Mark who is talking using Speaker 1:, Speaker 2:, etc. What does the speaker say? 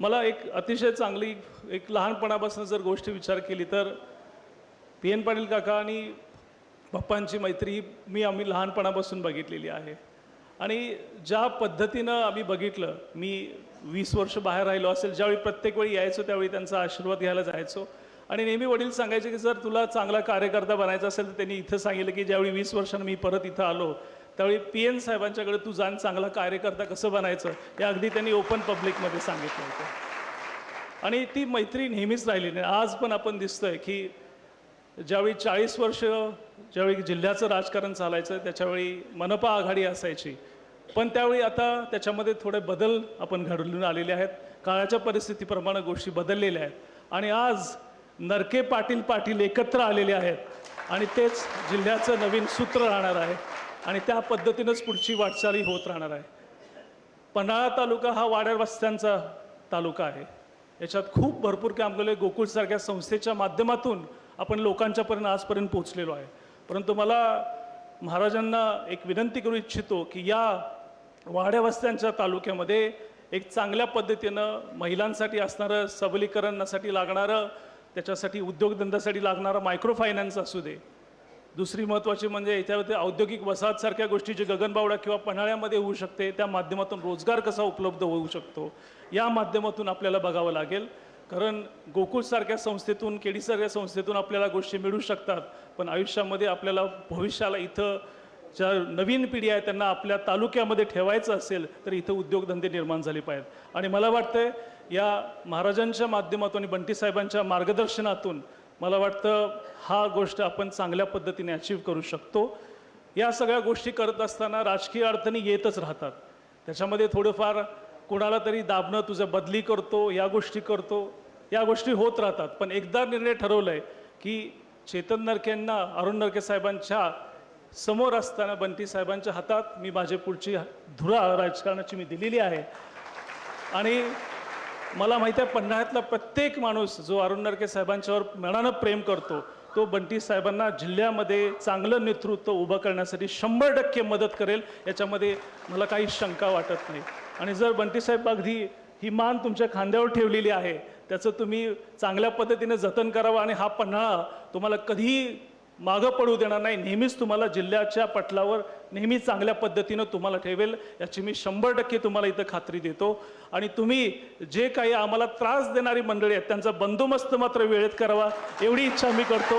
Speaker 1: मला एक अतिशय चांगली एक लहानपणापासून जर गोष्टी विचार केली तर पी एन पाटील काका आणि बाप्पांची मैत्री ही मी आम्ही लहानपणापासून बघितलेली आहे. आणि ज्या पद्धतीनं आम्ही बघितलं मी वीस वर्ष बाहेर राहिलो असेल ज्यावेळी प्रत्येक वेळी यायचो त्यावेळी त्यांचा आशीर्वाद घ्यायला जायचो. आणि नेहमी वडील सांगायचे की जर तुला चांगला कार्यकर्ता बनायचा असेल तर त्यांनी इथं सांगितलं की ज्यावेळी वीस वर्षानं मी परत इथं आलो त्यावेळी पी एन साहेबांच्याकडे तू जाण चांगला कार्यकर्ता कसं बनायचं हे अगदी त्यांनी ओपन पब्लिकमध्ये सांगितलं होतं. आणि ती मैत्री नेहमीच राहिली नाही. आज पण आपण दिसतोय की ज्यावेळी चाळीस वर्ष ज्यावेळी जिल्ह्याचं राजकारण चालायचं त्याच्यावेळी मनपा आघाडी असायची. पण त्यावेळी आता त्याच्यामध्ये थोडे बदल आपण घडून आलेले आहेत. काळाच्या परिस्थितीप्रमाणे गोष्टी बदललेल्या आहेत. आणि आज नरके पाटील पाटील एकत्र आलेले आहेत. आणि तेच जिल्ह्याचं नवीन सूत्र राहणार आहे. आणि त्या पद्धतीनंच पुढची वाटचाली होत राहणार आहे. पन्हाळा तालुका हा वाड्यावस्त्यांचा तालुका आहे. याच्यात खूप भरपूर काम केलं गोकुळसारख्या संस्थेच्या माध्यमातून आपण लोकांच्यापर्यंत आजपर्यंत पोहोचलेलो आहे. परंतु मला महाराजांना एक विनंती करू इच्छितो की या वाड्या वस्त्यांच्या तालुक्यामध्ये एक चांगल्या पद्धतीनं महिलांसाठी असणारं सबलीकरणासाठी लागणारं त्याच्यासाठी उद्योगधंद्यासाठी लागणारं मायक्रो फायनान्स असू दे दुसरी महत्त्वाची म्हणजे याच्यामध्ये औद्योगिक वसाहतसारख्या गोष्टी जे गगनबावडा किंवा पन्हाळ्यामध्ये होऊ शकते त्या माध्यमातून रोजगार कसा उपलब्ध होऊ शकतो या माध्यमातून आपल्याला बघावं लागेल. कारण गोकुळसारख्या संस्थेतून केडीसारख्या संस्थेतून आपल्याला गोष्टी मिळू शकतात पण आयुष्यामध्ये आपल्याला भविष्याला इथं ज्या नवीन पिढी आहे त्यांना आपल्या तालुक्यामध्ये ठेवायचं असेल तर इथं उद्योगधंदे निर्माण झाले पाहिजेत. आणि मला वाटतं या महाराजांच्या माध्यमातून आणि बंटी साहेबांच्या मार्गदर्शनातून मला वाटतं हा गोष्ट आपण चांगल्या पद्धतीने अचीव करू शकतो. या सगळ्या गोष्टी करत असताना राजकीय अडचणी येतच राहतात. त्याच्यामध्ये थोडंफार कुणाला तरी दाबणं तुझं बदली करतो या गोष्टी करतो या गोष्टी होत राहतात. पण एकदा निर्णय ठरवला आहे की चेतन नरकेंना अरुण नरके साहेबांच्या समोर असताना बंटी साहेबांच्या हातात मी माझी पुढची धुरा राजकारणाची मी दिलेली आहे. आणि मला माहिती आहे पन्हाळ्यातला प्रत्येक माणूस जो अरुण नरके साहेबांच्यावर मनानं प्रेम करतो तो बंटी साहेबांना जिल्ह्यामध्ये चांगलं नेतृत्व उभं करण्यासाठी शंभर टक्के मदत करेल याच्यामध्ये मला काही शंका वाटत नाही. आणि जर बंटी साहेब अगदी ही मान तुमच्या खांद्यावर ठेवलेली आहे त्याचं तुम्ही चांगल्या पद्धतीने जतन करावं आणि हा पन्हाळा तुम्हाला कधीही मागं पडू देणार नाही. नेहमीच तुम्हाला जिल्ह्याच्या पटलावर नेहमी चांगल्या पद्धतीनं तुम्हाला ठेवेल याची मी शंभर टक्के तुम्हाला इथं खात्री देतो. आणि तुम्ही जे काही आम्हाला त्रास देणारी मंडळी आहेत त्यांचा बंदोबस्त मात्र वेळेत करावा एवढी इच्छा मी करतो.